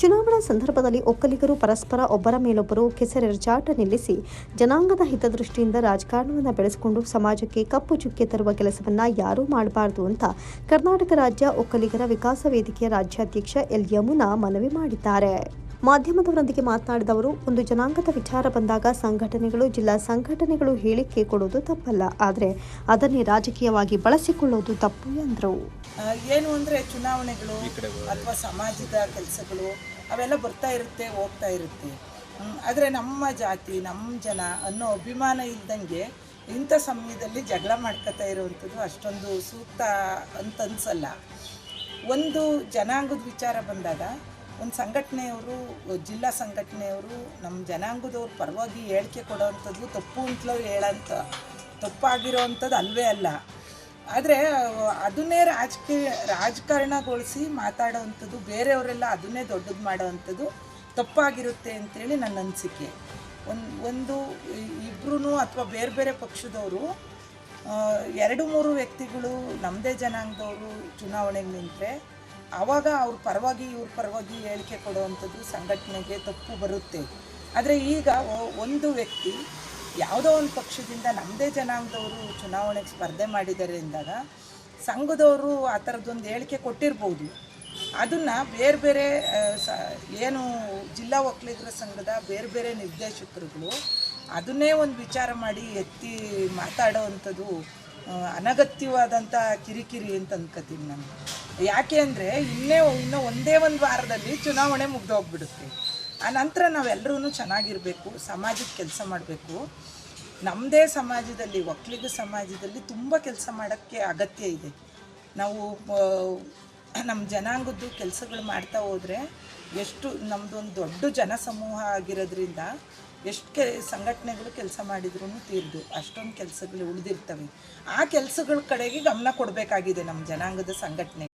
ಚುನಾವಣಾ ಸಂದರ್ಭದಲ್ಲಿ ಒಕ್ಕಲಿಗರು ಪರಸ್ಪರ ಒಬ್ಬರ ಮೇಲೊಬ್ಬರು ಕೆಸರೆರಚಾಟ ನಿಲ್ಲಿಸಿ ಜನಾಂಗದ ಹಿತದೃಷ್ಟಿಯಿಂದ ರಾಜಕಾರಣವನ್ನು ಬೆಳೆಸಿಕೊಂಡು ಸಮಾಜಕ್ಕೆ ಕಪ್ಪು ಚುಕ್ಕೆ ತರುವ ಕೆಲಸವನ್ನ ಯಾರೂ ಮಾಡಬಾರದು ಅಂತ ಕರ್ನಾಟಕ ರಾಜ್ಯ ಒಕ್ಕಲಿಗರ ವಿಕಾಸ ವೇದಿಕೆಯ ರಾಜ್ಯಾಧ್ಯಕ್ಷ ಎಲ್ ಯಮುನಾ ಮನವಿ ಮಾಡಿದ್ದಾರೆ. ಮಾಧ್ಯಮದವರೊಂದಿಗೆ ಮಾತನಾಡಿದ ಅವರು, ಒಂದು ಜನಾಂಗದ ವಿಚಾರ ಬಂದಾಗ ಸಂಘಟನೆಗಳು, ಜಿಲ್ಲಾ ಸಂಘಟನೆಗಳು ಹೇಳಿಕೆ ಕೊಡುವುದು ತಪ್ಪಲ್ಲ. ಆದರೆ ಅದನ್ನೇ ರಾಜಕೀಯವಾಗಿ ಬಳಸಿಕೊಳ್ಳುವುದು ತಪ್ಪು ಎಂದರು. ಏನು ಅಂದರೆ ಚುನಾವಣೆಗಳು ಅಥವಾ ಸಮಾಜದ ಕೆಲಸಗಳು, ಅವೆಲ್ಲ ಬರ್ತಾ ಇರುತ್ತೆ, ಹೋಗ್ತಾ ಇರುತ್ತೆ. ಆದರೆ ನಮ್ಮ ಜಾತಿ, ನಮ್ಮ ಜನ ಅನ್ನೋ ಅಭಿಮಾನ ಇಲ್ದಂಗೆ ಇಂಥ ಸಮಯದಲ್ಲಿ ಜಗಳ ಮಾಡ್ಕೋತಾ ಇರುವಂಥದ್ದು ಅಷ್ಟೊಂದು ಸೂಕ್ತ ಅಂತ ಅನ್ಸಲ್ಲ. ಒಂದು ಜನಾಂಗದ ವಿಚಾರ ಬಂದಾಗ ಒಂದು ಸಂಘಟನೆಯವರು, ಜಿಲ್ಲಾ ಸಂಘಟನೆಯವರು ನಮ್ಮ ಜನಾಂಗದವ್ರ ಪರವಾಗಿ ಹೇಳಿಕೆ ಕೊಡೋವಂಥದ್ದು ತಪ್ಪು ಅಂತಲೂ ಹೇಳೋಂಥ ತಪ್ಪಾಗಿರೋವಂಥದ್ದು ಅಲ್ವೇ ಅಲ್ಲ. ಆದರೆ, ಅದನ್ನೇ ರಾಜಕೀಯ, ರಾಜಕಾರಣಗೊಳಿಸಿ ಮಾತಾಡೋವಂಥದ್ದು ಬೇರೆಯವರೆಲ್ಲ ಅದನ್ನೇ ದೊಡ್ಡದು ಮಾಡೋವಂಥದ್ದು ತಪ್ಪಾಗಿರುತ್ತೆ ಅಂತೇಳಿ ನನ್ನ ಅನಿಸಿಕೆ. ಒಂದು ಒಂದು ಇಬ್ಬರೂ ಅಥವಾ ಬೇರೆ ಬೇರೆ ಪಕ್ಷದವರು ಎರಡು ಮೂರು ವ್ಯಕ್ತಿಗಳು ನಮ್ಮದೇ ಜನಾಂಗದವರು ಚುನಾವಣೆಗೆ ನಿಂತರೆ ಆವಾಗ ಅವ್ರ ಪರವಾಗಿ, ಇವ್ರ ಪರವಾಗಿ ಹೇಳಿಕೆ ಕೊಡುವಂಥದ್ದು ಸಂಘಟನೆಗೆ ತಪ್ಪು ಬರುತ್ತೆ. ಆದರೆ ಈಗ ಒಂದು ವ್ಯಕ್ತಿ ಯಾವುದೋ ಒಂದು ಪಕ್ಷದಿಂದ ನಮ್ಮದೇ ಜನಾಂಗದವರು ಚುನಾವಣೆಗೆ ಸ್ಪರ್ಧೆ ಮಾಡಿದ್ದಾರೆ ಅಂದಾಗ ಸಂಘದವರು ಆ ಥರದ್ದೊಂದು ಹೇಳಿಕೆ ಕೊಟ್ಟಿರ್ಬೋದು. ಅದನ್ನು ಬೇರೆ ಬೇರೆ ಸ, ಏನು ಜಿಲ್ಲಾ ಒಕ್ಕಲಿಗರ ಸಂಘದ ಬೇರೆ ಬೇರೆ ನಿರ್ದೇಶಕರುಗಳು ಅದನ್ನೇ ಒಂದು ವಿಚಾರ ಮಾಡಿ ಎತ್ತಿ ಮಾತಾಡೋವಂಥದ್ದು ಅನಗತ್ಯವಾದಂಥ ಕಿರಿಕಿರಿ ಅಂತ ಅನ್ಕೋತೀನಿ ನಾನು. ಯಾಕೆ ಅಂದರೆ ಇನ್ನೇ ಇನ್ನೂ ಒಂದೇ ಒಂದು ವಾರದಲ್ಲಿ ಚುನಾವಣೆ ಮುಗ್ದೋಗ್ಬಿಡುತ್ತೆ. ಆ ನಂತರ ನಾವೆಲ್ಲರೂ ಚೆನ್ನಾಗಿರಬೇಕು ಸಮಾಜಕ್ಕೆ ಕೆಲಸ ಮಾಡಬೇಕು. ನಮ್ಮದೇ ಸಮಾಜದಲ್ಲಿ ಒಕ್ಕಲಿಗ ಸಮಾಜದಲ್ಲಿ ತುಂಬ ಕೆಲಸ ಮಾಡೋಕ್ಕೆ ಅಗತ್ಯ ಇದೆ. ನಾವು ನಮ್ಮ ಜನಾಂಗದ್ದು ಕೆಲಸಗಳು ಮಾಡ್ತಾ ಹೋದರೆ ಎಷ್ಟು ನಮ್ಮದೊಂದು ದೊಡ್ಡ ಜನಸಮೂಹ ಆಗಿರೋದ್ರಿಂದ ಎಷ್ಟು ಕೆ, ಸಂಘಟನೆಗಳು ಕೆಲಸ ಮಾಡಿದ್ರೂ ತೀರ್ದು. ಅಷ್ಟೊಂದು ಕೆಲಸಗಳು ಉಳಿದಿರ್ತವೆ. ಆ ಕೆಲಸಗಳ ಕಡೆಗೆ ಗಮನ ಕೊಡಬೇಕಾಗಿದೆ ನಮ್ಮ ಜನಾಂಗದ ಸಂಘಟನೆ.